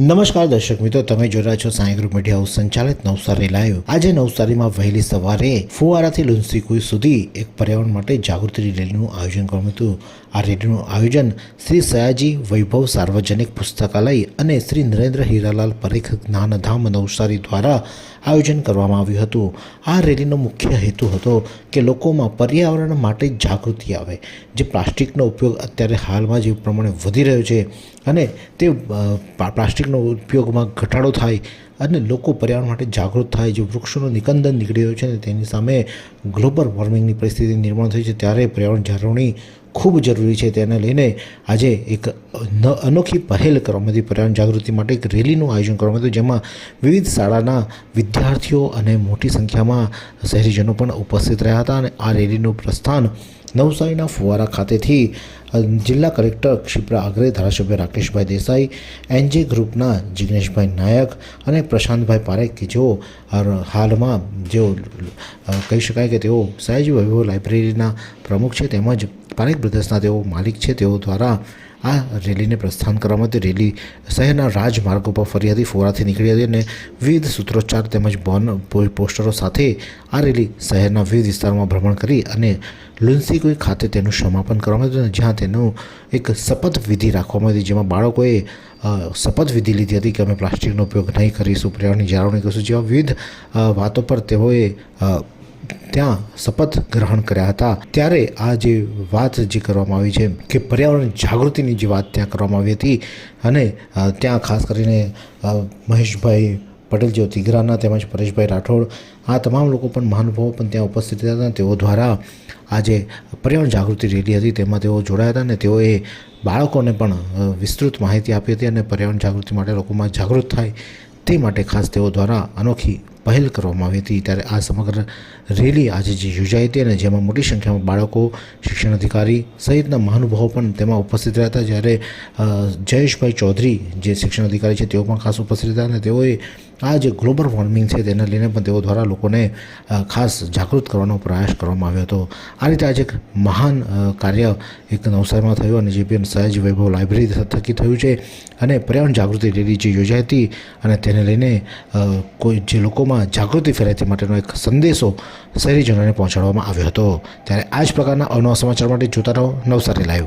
નમસ્કાર દર્શક મિત્રો તમે જોઈ છો સાંઈ ગ્રુપ મીડિયા હાઉસ સંચાલિત નવસારી લાઈવ આજે નવસારીમાં વહેલી સવારે ફુવારાથી લુન્સી કુઈ સુધી એક પર્યાવરણ માટે જાગૃતિ રેલીનું આયોજન કર્યું હતું. આ રેલીનું આયોજન શ્રી સયાજી વૈભવ સાર્વજનિક પુસ્તકાલય અને શ્રી નરેન્દ્ર હીરાલાલ પરેખ જ્ઞાનધામ નવસારી દ્વારા આયોજન કરવામાં આવ્યું હતું. આ રેલીનો મુખ્ય હેતુ હતો કે લોકોમાં પર્યાવરણ માટે જાગૃતિ આવે. જે પ્લાસ્ટિકનો ઉપયોગ અત્યારે હાલમાં જે પ્રમાણે વધી રહ્યો છે અને તે અ, પા- પ્લાસ્ટિકનો ઉપયોગમાં ઘટાડો થાય અને લોકો પર્યાવરણ માટે જાગૃત થાય. જે વૃક્ષોનું નિકંદન નીકળી રહ્યું છે અને તેની સામે ગ્લોબલ વોર્મિંગની પરિસ્થિતિ નિર્માણ થઈ છે, ત્યારે પર્યાવરણ જાળવણી ખૂબ જરૂરી છે. તેને લઈને આજે એક અનોખી પહેલ કરવામાં આવી. પર્યાવરણ જાગૃતિ માટે એક રેલીનું આયોજન કરવામાં આવ્યું જેમાં વિવિધ શાળાના વિદ્યાર્થીઓ અને મોટી સંખ્યામાં શહેરીજનો પણ ઉપસ્થિત રહ્યા હતા અને આ રેલીનું પ્રસ્થાન નવસારીના ફુવારા ખાતેથી જિલ્લા કલેક્ટર ક્ષિપ્રા આગ્રે ધારાસભ્ય રાકેશભાઈ દેસાઈ એનજી ગ્રુપના જિગ્નેશભાઈ નાયક અને પ્રશાંતભાઈ પારેખ કે જેઓ હાલમાં જેઓ કહી શકાય કે તેઓ સયાજી વૈભવ લાઇબ્રેરીના પ્રમુખ છે, તેમજ પારેખ બ્રધર્સના તેઓ માલિક છે, તેઓ દ્વારા આ રેલીને પ્રસ્થાન કરવા માટે રેલી શહેરના રાજમાર્ગો પર ફરિયાદી ફોરાથી નીકળી હતી અને વિવિધ સૂત્રોચ્ચાર તેમજ બોન પોસ્ટરો સાથે આ રેલી શહેરના વિવિધ વિસ્તારોમાં ભ્રમણ કરી અને લુન્સીકોઈ ખાતે તેનું સમાપન કરવામાં આવ્યું જ્યાં તેનું એક શપથ વિધિ રાખવામાં આવી જેમાં બાળકોએ શપથવિધિ વિધિ લીધી હતી કે અમે પ્લાસ્ટિકનો ઉપયોગ નહીં કરીશું પર્યાવરણની જાળવણી કરીશું. જેવા વિવિધ વાતો પર તેઓએ ત્યાં શપથ ગ્રહણ કર્યા હતા. ત્યારે આ જે વાત જે કરવામાં આવી છે, કે પર્યાવરણ જાગૃતિની જે વાત ત્યાં કરવામાં આવી હતી અને ત્યાં ખાસ કરીને મહેશભાઈ પટેલ જેઓ તિગરાના તેમજ પરેશભાઈ રાઠોડ, આ તમામ લોકો પણ મહાનુભાવો પણ ત્યાં ઉપસ્થિત હતા. તેઓ દ્વારા આ જે પર્યાવરણ જાગૃતિ રેલી હતી તેમાં તેઓ જોડાયા હતા અને તેઓએ બાળકોને પણ વિસ્તૃત માહિતી આપી હતી અને પર્યાવરણ જાગૃતિ માટે લોકોમાં જાગૃત થાય તે માટે ખાસ તેઓ દ્વારા અનોખી પહેલ કરવામાં આવી હતી ત્યારે આ સમગ્ર રેલી આજે જે યોજાઈ હતી અને જેમાં મોટી સંખ્યામાં બાળકો, શિક્ષણ અધિકારી સહિતના મહાનુભાવો પણ તેમાં ઉપસ્થિત રહ્યા હતા. જ્યારે જયેશભાઈ ચૌધરી, જે શિક્ષણ અધિકારી છે, તેઓ પણ ખાસ ઉપસ્થિત હતા અને તેઓએ આ જે ગ્લોબલ વોર્મિંગ છે તેને લઈને પણ તેઓ દ્વારા લોકોને ખાસ જાગૃત કરવાનો પ્રયાસ કરવામાં આવ્યો હતો. આ રીતે આજે એક મહાન કાર્ય એક નવસારીમાં થયું અને જે પી સયાજી વૈભવ લાઇબ્રેરી થકી થયું છે અને પર્યાવરણ જાગૃતિ રેલી જે યોજાઈ હતી અને તેને લઈને કોઈ જે લોકોમાં જાગૃતિ ફેલાય માટેનો એક સંદેશો શહેરીજનોને પહોંચાડવામાં આવ્યો હતો. ત્યારે આ જ પ્રકારના અવનવા સમાચાર માટે જોતા રહો નવસારી લાઈવ